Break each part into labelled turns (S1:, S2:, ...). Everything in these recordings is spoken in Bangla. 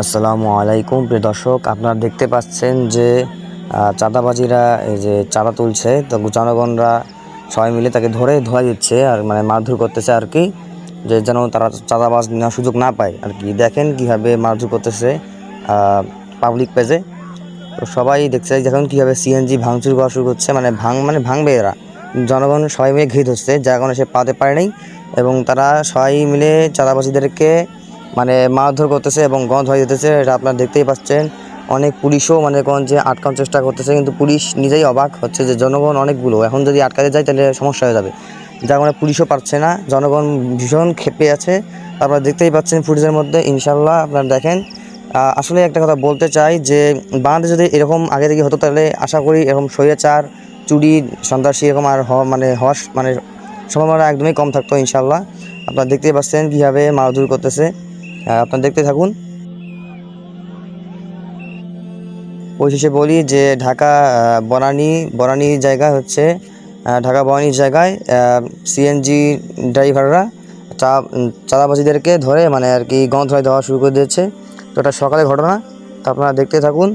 S1: আসসালামু আলাইকুম। প্রিয় দর্শক, আপনারা দেখতে পাচ্ছেন যে চাঁদাবাজিরা এই যে চাঁদা তুলছে। তো জনগণরা সবাই মিলে তাকে ধরে ধোয়া দিচ্ছে আর মানে মারধর করতেছে আর কি, যে যেন তারা চাঁদাবাজ নেওয়ার সুযোগ না পায়। আর কি, দেখেন কীভাবে মারধর করতেছে পাবলিক পেজে তো সবাই দেখতে দেখুন কীভাবে সিএনজি ভাঙচুর করা শুরু করছে। মানে ভাঙ মানে ভাঙবে এরা। জনগণ সবাই মিলে ঘিরে ধরছে যার কারণে সে পাতে পারে নাই। এবং তারা সবাই মিলে চাঁদাবাজিদেরকে মানে মারধর করতেছে এবং গন্ধ হয়ে যেতেছে, এটা আপনারা দেখতেই পাচ্ছেন। অনেক পুলিশও মানে কোন যে আটকানোর চেষ্টা করতেছে, কিন্তু পুলিশ নিজেই অবাক হচ্ছে যে জনগণ অনেকগুলো। এখন যদি আটকাতে যায়, তাহলে সমস্যা হয়ে যাবে। যার কারণে পুলিশও পারছে না, জনগণ ভীষণ ক্ষেপে আছে। আপনারা দেখতেই পাচ্ছেন ফুটেজের মধ্যে ইনশাল্লাহ আপনারা দেখেন। আসলে একটা কথা বলতে চাই যে, বাংলাদেশে যদি এরকম আগে থেকে হতো, তাহলে আশা করি এরকম স্বৈরাচার, চুরি, সন্ত্রাসী এরকম আর হওয়া মানে হওয়ার মানে সম্ভাবনা একদমই কম থাকতো ইনশাল্লাহ আপনারা দেখতেই পাচ্ছেন কীভাবে মারধর করতেছে। আপনারা দেখতে থাকুন। পরিশেষে বলি যে ঢাকা বনানী বনানী জায়গা হচ্ছে ঢাকা বনানীর জায়গায় সিএনজি ড্রাইভাররা চা, চাঁদাবাজিদেরকে ধরে মানে আর কি গন্ধরায় দেওয়া শুরু করে দিয়েছে। তো এটা সকালে ঘটনা, তো আপনারা দেখতে থাকুন।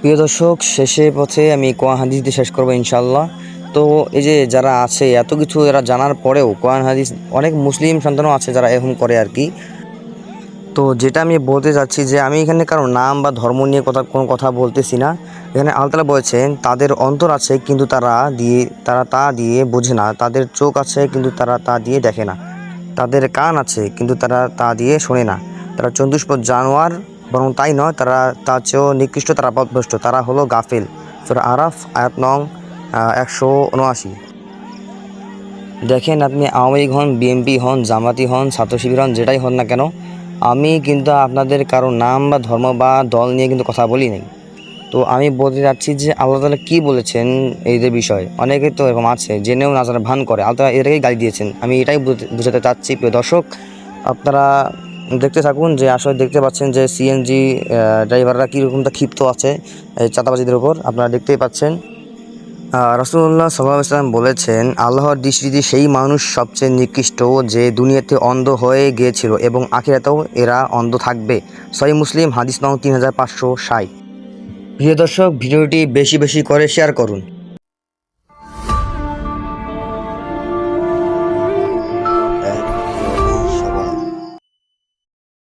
S1: প্রিয় দর্শক, শেষে পথে আমি কোরআন হাদিস দিয়ে শেষ করব ইনশাল্লাহ তো এই যে যারা আছে, এত কিছু এরা জানার পরেও কোরআন হাদিস, অনেক মুসলিম সন্তানও আছে যারা এরকম করে আর কি। তো যেটা আমি বলতে চাচ্ছি যে আমি এখানে কারও নাম বা ধর্ম নিয়ে কথা, কোনো কথা বলতেছি না। এখানে আলতালা বলেছেন, তাদের অন্তর আছে কিন্তু তারা দিয়ে, তারা তা দিয়ে বোঝে না। তাদের চোখ আছে কিন্তু তারা তা দিয়ে দেখে না। তাদের কান আছে কিন্তু তারা তা দিয়ে শোনে না। তারা চন্দ্রস্পদ জানোয়ার, বরং তাই নয়, তারা তার চেয়েও নিকৃষ্ট, তারা পথভ্রষ্ট। তারা হলো গাফেল। সুরা আরাফ, আয়াত নং একশো উনআশি। দেখেন আপনি আওয়ামী লীগ হন বিএনপি হন, জামাতি হন ছাত্র শিবির হন, যেটাই হন না কেন আমি কিন্তু আপনাদের কারও নাম বা ধর্ম বা দল নিয়ে কিন্তু কথা বলি নাই। তো আমি বলতে চাচ্ছি যে আল্লাহ তালা কী বলেছেন এইদের বিষয়ে? অনেকে তো এরকম আছে, জেনেও না ভান করে। আল্লাহ এটাকেই গালি দিয়েছেন। আমি এটাই বুঝতে- চাচ্ছি, প্রিয় দর্শক। আপনারা দেখতে থাকুন যে আসলে দেখতে পাচ্ছেন যে সিএনজি ড্রাইভাররা কীরকমটা ক্ষিপ্ত আছে চাঁদাবাজিদের উপর। আপনারা দেখতেই পাচ্ছেন। রসুল্লাহ সাল্লাহ ইসলাম বলেছেন, আল্লাহর দৃষ্টিতে সেই মানুষ সবচেয়ে নিকৃষ্ট যে দুনিয়াতে অন্ধ হয়ে গিয়েছিল এবং আখিরাতেও এরা অন্ধ থাকবে। সহি মুসলিম, হাদিস নং তিন হাজার পাঁচশো ষাট। প্রিয় দর্শক, ভিডিওটি বেশি বেশি করে শেয়ার করুন।